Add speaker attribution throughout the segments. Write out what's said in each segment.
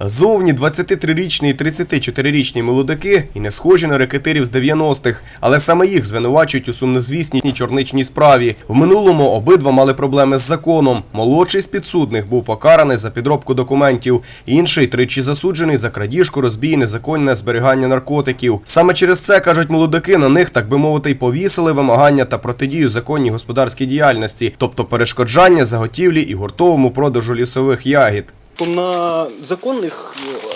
Speaker 1: Зовні 23-річні і 34-річні молодики і не схожі на рекетирів з 90-х, але саме їх звинувачують у сумнозвісній чорничній справі. В минулому обидва мали проблеми з законом. Молодший з підсудних був покараний за підробку документів, інший тричі засуджений за крадіжку, розбій, незаконне зберігання наркотиків. Саме через це кажуть молодики, на них так би мовити, й повісили вимагання та протидію законній господарській діяльності, тобто перешкоджання заготівлі і гуртовому продажу лісових ягід.
Speaker 2: То на законних е,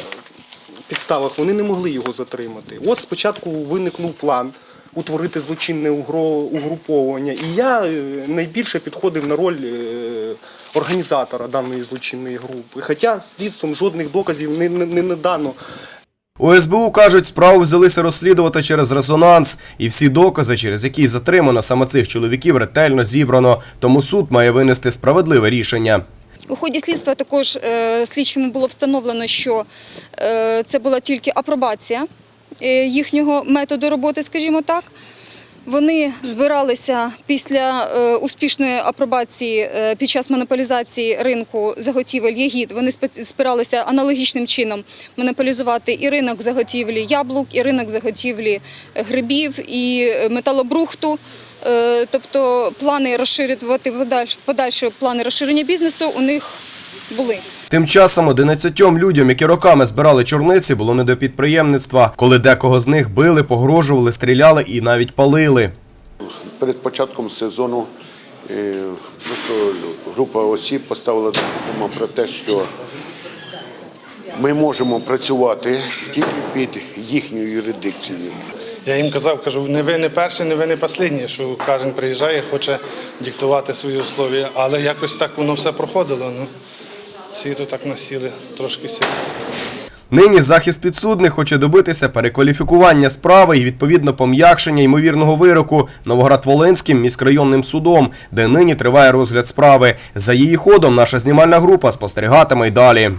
Speaker 2: підставах вони не могли його затримати. От спочатку виникнув план утворити злочинне угруповання, і я е, найбільше підходив на роль е, організатора даної злочинної групи. Хоча слідством жодних доказів не, не надано.
Speaker 1: У СБУ кажуть, справу взялися розслідувати через резонанс, і всі докази, через які затримано саме цих чоловіків, ретельно зібрано. Тому суд має винести справедливе рішення.
Speaker 3: У ході слідства також е, слідчому було встановлено, що е, це була тільки апробація е, їхнього методу роботи, скажімо так. Вони збиралися після е, успішної апробації е, під час монополізації ринку заготівель ягід. Вони збиралися аналогічним чином монополізувати і ринок заготівлі яблук, і ринок заготівлі грибів, і е, металобрухту. Е, Тобто плани розширювати подальші плани розширення бізнесу у них були.
Speaker 1: Тим часом 11 людям, які роками збирали чорниці, було не до підприємництва, коли декого з них били, погрожували, стріляли і навіть палили.
Speaker 4: Перед початком сезону е, просто група осіб поставила думку про те, що ми можемо працювати тільки під їхньою юрисдикцією.
Speaker 5: Я їм казав, кажу, не ви не перші, не ви не останні, що кожен приїжджає, хоче диктувати свої условия. Але якось так воно все проходило. Ну, то так насіли трошки серйозно.
Speaker 1: Нині захист підсудних хоче добитися перекваліфікування справи і відповідно пом'якшення ймовірного вироку Новоград-Волинським міськрайонним судом, де нині триває розгляд справи. За її ходом наша знімальна група спостерігатиме й далі.